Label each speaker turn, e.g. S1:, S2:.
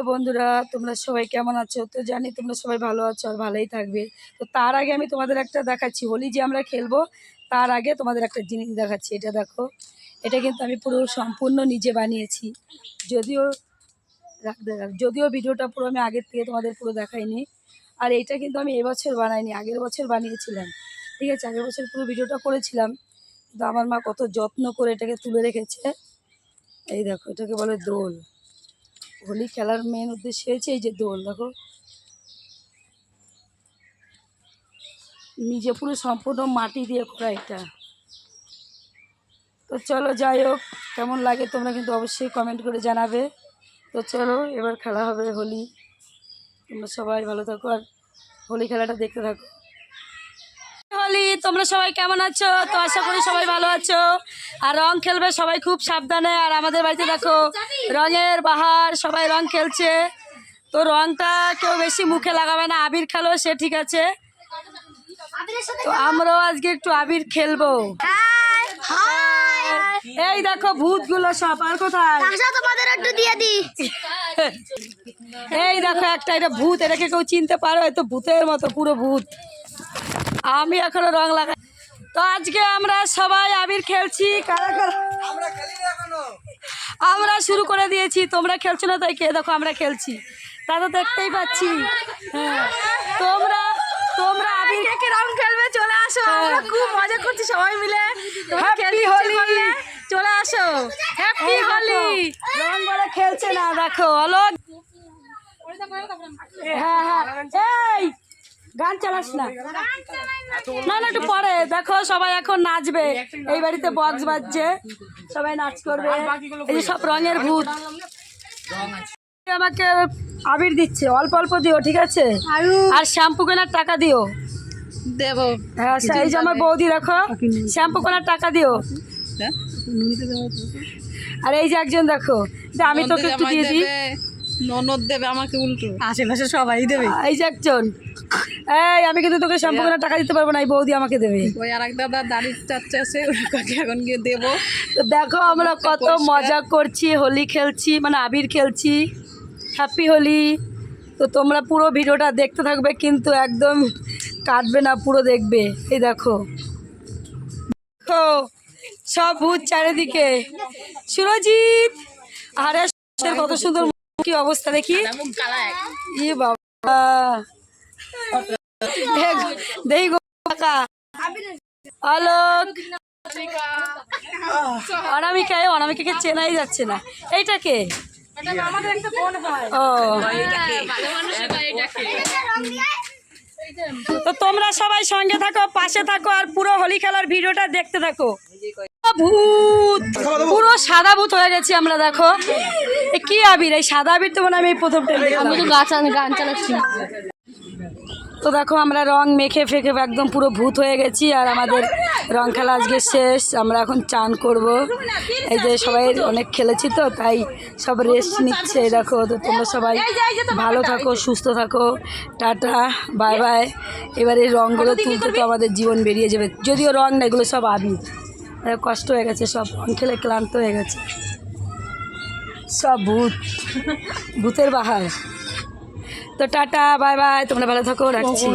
S1: Hello বন্ধুরা, তোমরা সবাই কেমন আছো? তো জানি তোমরা সবাই ভালো আছো আর ভালোই থাকবে। তো তার আগে আমি তোমাদের একটা দেখাচ্ছি, হোলি যে আমরা খেলব, তার আগে তোমাদের একটা জিনিস দেখাচ্ছি, এটা দেখো। এটা কিন্তু আমি পুরো সম্পূর্ণ নিজে বানিয়েছি। যদিও যদিও ভিডিওটা পুরো আমি আগের থেকে তোমাদের পুরো দেখাইনি, আর এইটা কিন্তু আমি এবছর বানাইনি, আগের বছর বানিয়েছিলাম। ঠিক আছে, আগের বছর পুরো ভিডিওটা করেছিলাম, কিন্তু আমার মা কত যত্ন করে এটাকে তুলে রেখেছে। এই দেখো, এটাকে বলে দোল। হোলি খেলার মেন উদ্দেশ্য হয়েছে এই যে দোল, দেখো। নিজে পুরো সম্পূর্ণ মাটি দিয়ে করা এটা। তো চলো যাই হোক, কেমন লাগে তোমরা কিন্তু অবশ্যই কমেন্ট করে জানাবে। তো চলো, এবার খেলা হবে হোলি। তোমরা সবাই ভালো থাকো আর হোলি খেলাটা দেখতে থাকো। হোলি, তোমরা সবাই কেমন আছো? তো আশা করি সবাই ভালো আছো। আর রং খেলবে সবাই খুব সাবধানে। আর আমাদের বাড়িতে দেখো রঙের বাহার সবাই রং খেলছে। তো রংটা কেউ বেশি মুখে লাগাবে না আবির খেলো সে ঠিক আছে। তো আমরাও আজকে একটু আবির খেলব। এই দেখো ভূতগুলো সব আর কোথায়?
S2: আশা তোমাদের একটু দিয়ে দিই।
S1: এই দেখো একটা এটা ভূত এটাকে কেউ চিনতে পারো এ তো ভূতের মতো পুরো ভূত। আমি এখনও রং লাগাই তো আজকে আমরা সবাই আবির খেলছি কারা কারা শুরু করে দিয়েছি। তোমরা খেলছো না তাই কে দেখো আমরা খেলছি। তা তো দেখতেই পাচ্ছি। হ্যাঁ। তোমরা তোমরা আবির
S2: কে রং খেলবে চলে আসো। আমরা খুব মজা করছি সবাই মিলে।
S1: হ্যাপি হোলি
S2: চলে আসো। হ্যাপি হোলি
S1: রং বলে খেলছে না দেখো অলক হ্যাঁ হ্যাঁ। গান চালাস না। না না একটু পরে। দেখো সবাই এখন নাচবে। এই বাড়িতে বক্স বাজছে। সবাই নাচ করবে। এই যে সব রঙের ভূত। আমাকে আবির দিচ্ছে। অল্প অল্প দিও ঠিক আছে? আর। শ্যাম্পু কেনার টাকা দিও।
S2: দেব।
S1: হ্যাঁ এই যে আমার বৌদি দেখো। শ্যাম্পু কেনার টাকা দিও। আর এই যে একজন দেখো। যে আমি তোকে একটু দিয়ে দিই।
S2: ননদ দেবে আমাকে উল্টো। আশেপাশে সবাই দেবে।
S1: এই যে একজন। এই আমি কিন্তু তোকে শ্যাম্পু কেনার টাকা দিতে পারব না এই বৌদি আমাকে দেবে।
S2: ওই আর এক দাদা দাড়ির চাচ্ছে আছে ওটাকে এখন গিয়ে দেবো।
S1: তো দেখো আমরা কত মজা করছি হোলি খেলছি মানে আবির খেলছি। হ্যাপি হোলি তো তোমরা পুরো ভিডিওটা দেখতে থাকবে কিন্তু একদম কাটবে না পুরো দেখবে। এই দেখো। দেখো সব ভূত চারিদিকে। সুরজিৎ! আরে কত সুন্দর কি অবস্থা দেখি? ই বাবা। দেখ- দেই গো কাকা। আলোক অনামিকা অনামিকাকে চেনাই যাচ্ছে না। এইটা কে? ও। তো তোমরা সবাই সঙ্গে থাকো পাশে থাকো আর পুরো হোলি খেলার ভিডিওটা দেখতে থাকো। ভূত! পুরো সাদা ভূত হয়ে গেছি আমরা দেখো। এ কি আবির? এই সাদা আবির তো মনে আমি প্রথম
S2: আমি তো গাছ গান চালাচ্ছি।
S1: তো দেখো আমরা রং মেখে ফেঁকে একদম পুরো ভূত হয়ে গেছি আর আমাদের রং খেলা আজকে শেষ। আমরা এখন চান করব। এই যে সবাই অনেক খেলেছি তো তাই সব রেস্ট নিচ্ছে দেখো তো তোমরা সবাই ভালো থাকো সুস্থ থাকো টাটা বাই বাই। এবার এই রঙগুলো তুলতে তো আমাদের জীবন বেরিয়ে যাবে। যদিও রং না এগুলো সব আবির। কষ্ট হয়ে গেছে সব খেলে ক্লান্ত হয়ে গেছে। সব ভূত, ভূতের বাহার। তো টাটা, বাই বাই, তোমরা ভালো থাকো, রাখছি।